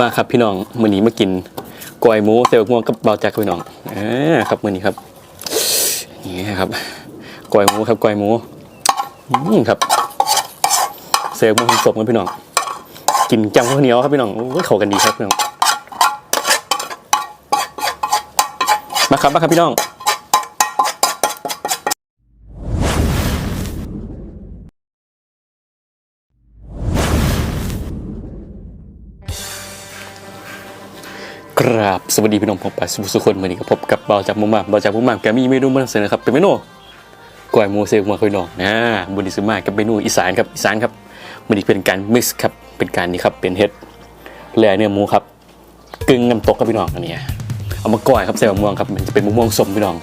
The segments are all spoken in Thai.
มาครับพี่น้องมื้อนี้มากินกล้วยหมูเซลล์ม่วงกับเบาแจ็คครับพี่น้องอ่าครับมื้อนี้ครับนี่ครับกล้วยหมูครับกล้วยหมูอืมครับเซลล์ม่วงสมกันพี่น้องกินจำข้าวเหนียวครับพี่น้องโอ้ยเข้ากันดีครับพี่น้องมาครับมาครับพี่น้อง กราบสวัสดีพี่น้องผมไปสุขสุขคนวันนี้ก็พบกับเบาจากมุมมามเบาจากมุมมาแกมีเมนูมาเสนอครับเป็นเมนูกล้วยหมูเซลมาคุยน้องนะบุญดิสมากับเมนูอีสานครับอีสานครับมันนี้เป็นการมิกซ์ครับเป็นการนี่ครับเป็นเฮ็ดแล่เนื้อหมูครับกึ่งน้ำตกครับพี่น้องอันนี้เอามาก้อยครับใส่มะม่วงครับมันจะเป็นมะม่วงสมพี่น้อง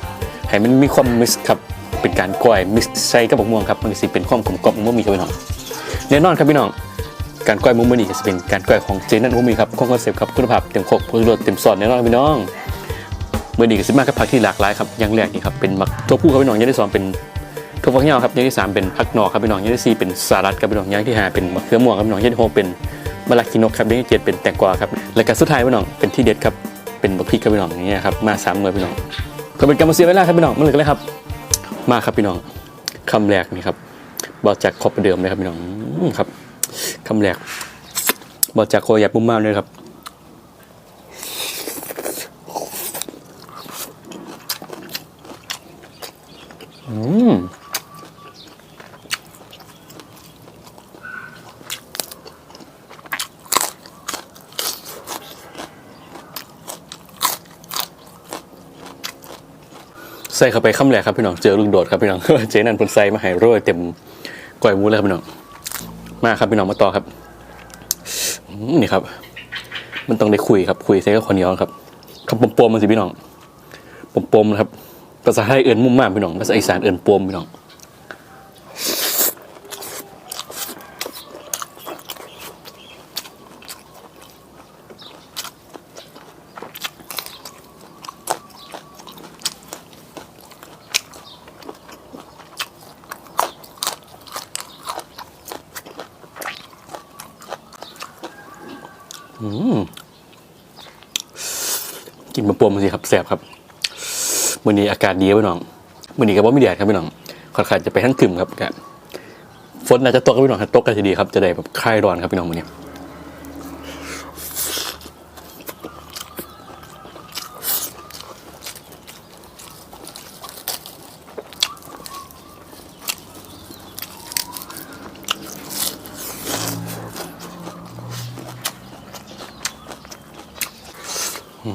ให้มันมีความมิกซ์ครับเป็นการก้อยมิกซ์ใส่กับมะม่วงครับมันสิเป็นความกลมกล่อมมะม่วงมีครับพี่น้องแน่นอนครับพี่น้อง การก้อยมุมมือนี่ก็จะเป็นการก้อยของเจนันมุมีครับคงคอนเซปต์ครับคุณภาพเต็มครบเพื่อรสเต็มสอดแน่นอนพี่น้องมือนี่ก็สิมากับผักที่หลากหลายครับอย่างแรกนี่ครับเป็นมักทั่วผู้ครับพี่น้องอย่างที่สองเป็นถั่วฝักยาวครับอย่างที่สามเป็นผักหนอกครับพี่น้องอย่างที่สี่เป็นสลัดครับพี่น้องอย่างที่ห้าเป็นมะเขือม่วงครับพี่น้องอย่างที่หกเป็นมะละกินกครับอย่างที่เจ็ดเป็นแตงกวาครับและการสุดท้ายพี่น้องเป็นที่เด็ดครับเป็นบักพริกครับพี่น้องอย่างเงี้ยครับมาสามหน่วยพี่น้องก็เป็นการมาเสียเวลาครับพี่น้องมาเลยกันเลยครับ มาครับพี่น้องคำแรกนี่ครับบอกจากขอบประเดิมเลยครับพี่น้องครับ คำแรกบอกจากโคยับมุมมามเลยครับอืมใส่เข้าไปคำแรกครับพี่น้อง เจอลูกโดดครับพี่น้อง เจ๊นันพนใส่มาให้โรยเต็มก้อยมูเลยครับพี่น้อง มาครับพี่น้องมาต่อครับนี่ครับ มันต้องได้คุยครับ คุยเซ็กับคนเหนียวครับคำปมปมมันสิพี่น้องปมปมนะครับภาษาไทยเอื่นมุ่มมากพี่น้องภาษาอีสานเอื่นปมพี่น้อง กินมาปวมสิครับแสบครับมื้อนี้อากาศดีครับพี่น้องมื้อนี้ก็บ่มีแดดครับพี่น้องค่อนข้างจะไปทั้งคึมครับกฝนอาจะตกครับพี่น้องถ้าตกก็จะดีครับ จะได้แบบคลายร้อนครับพี่น้องมื้อนี้ ก็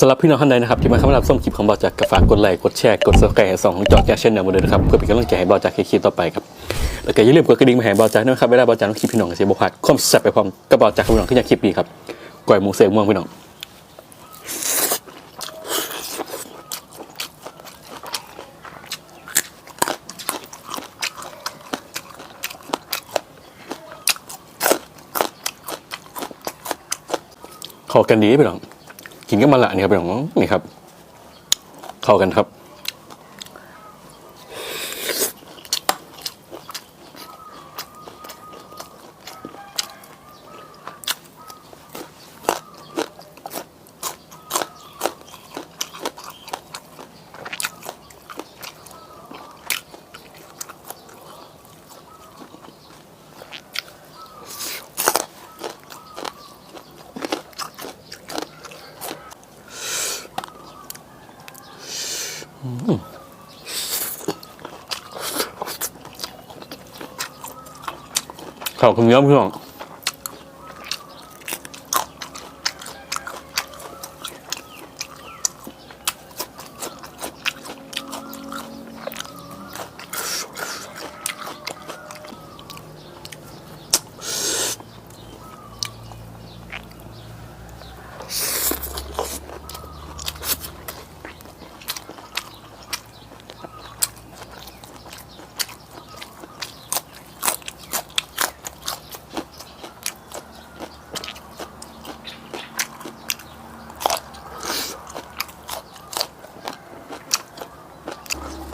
สำหรับพี่น้องท่านใดนะครับที่มาเข้ามารับชมคลิปของบอจากก็ฝากกดไลค์กดแชร์กดซับสไครต์สองของจอแกเช่นเดิมเหมือนเดิมนะครับเพื่อเป็นกำลังใจให้บอจากคลิปต่อไปครับ แล้วก็อย่าลืมกดกระดิ่งมาให้บอจากด้วยนะครับเวลาบอจากลงคลิปพี่น้องก็จะบอกพลาดความแซ่บไปพร้อมกับบอจากพี่น้องที่อยากคลิปดีครับก่อยหมูเซลม่วงพี่น้องเข้ากันดีพี่น้องกินกับมะละเนี่ครับพี่น้องนี่ครับเข้ากันครับ ข้ากันเยอะพี่น้อง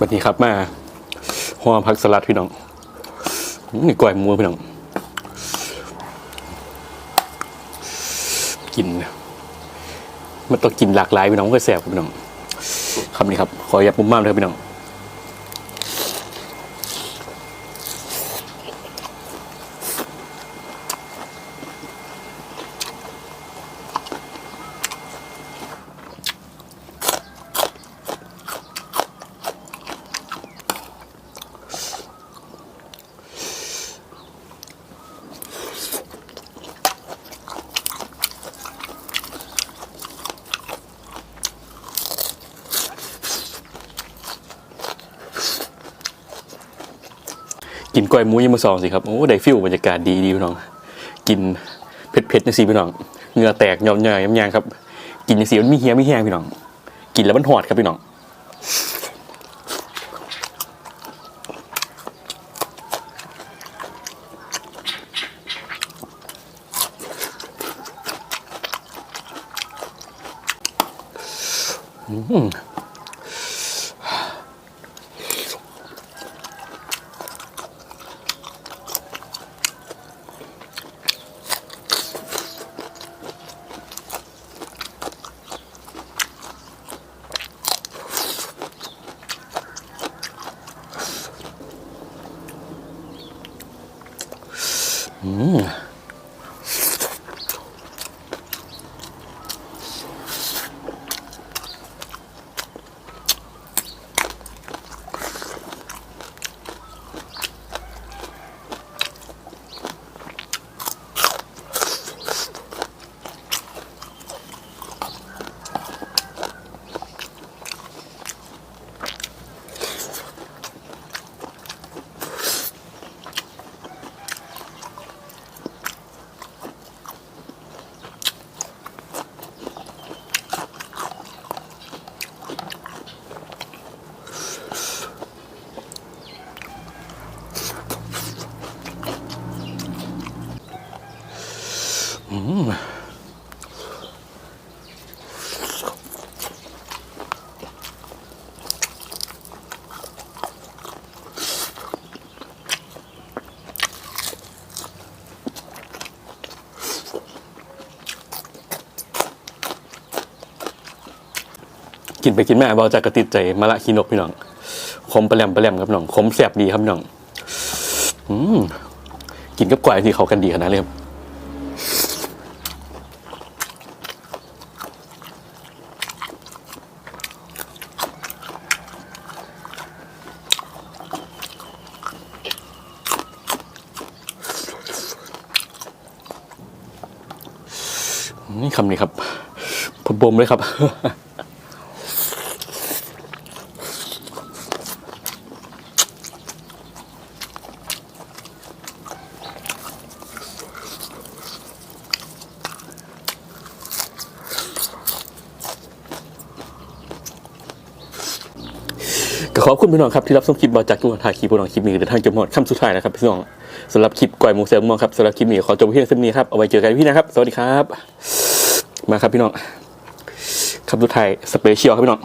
วันนี้ครับมาห่อผักสลัดพี่น้องนี่กล้วยหมูพี่น้องกินมันต้องกินหลากหลายพี่น้องก็แสบครับพี่น้องคำนี้ครับ ขออย่าปุ่มม่ามเลยพี่น้อง กินกล้วยหมูยังมาซองสิครับ โอ้ได้ฟิลบรรยากาศดีดีพี่น้อง กินเผ็ดเผ็ดๆนะสิพี่น้องเหงื่อแตกยอมยยำยางครับ กินจังสีมันมีเฮียไม่แห้งพี่น้อง กินแล้วมันหอดครับพี่น้องกิ น ไปกินแมาเบาจากกระติดใจมะละขีนกพี่น้องขมปลาแหลมปลาแหลมครับน้องขมแสบดีครับน้องอืมกินกับกล้วยที่เขากันดีขนาดเลยครับนี่คำนี้ครับผมบมเลยครับ ขอบคุณพี่น้องครับที่รับชมคลิปบอจากทุกคนถ่ายคลิปพี่น้องคลิปนี้เดินทางจะหมดคำสุดท้ายนะครับพี่น้องสำหรับคลิปก่อยมูเซลมองครับสำหรับคลิปนี้ขอจบเพียงเท่านี้ครับเอาไว้เจอกันพี่นะครับ สวัสดีครับ มาครับพี่น้องคำสุดท้ายสเปเชียลครับพี่น้อง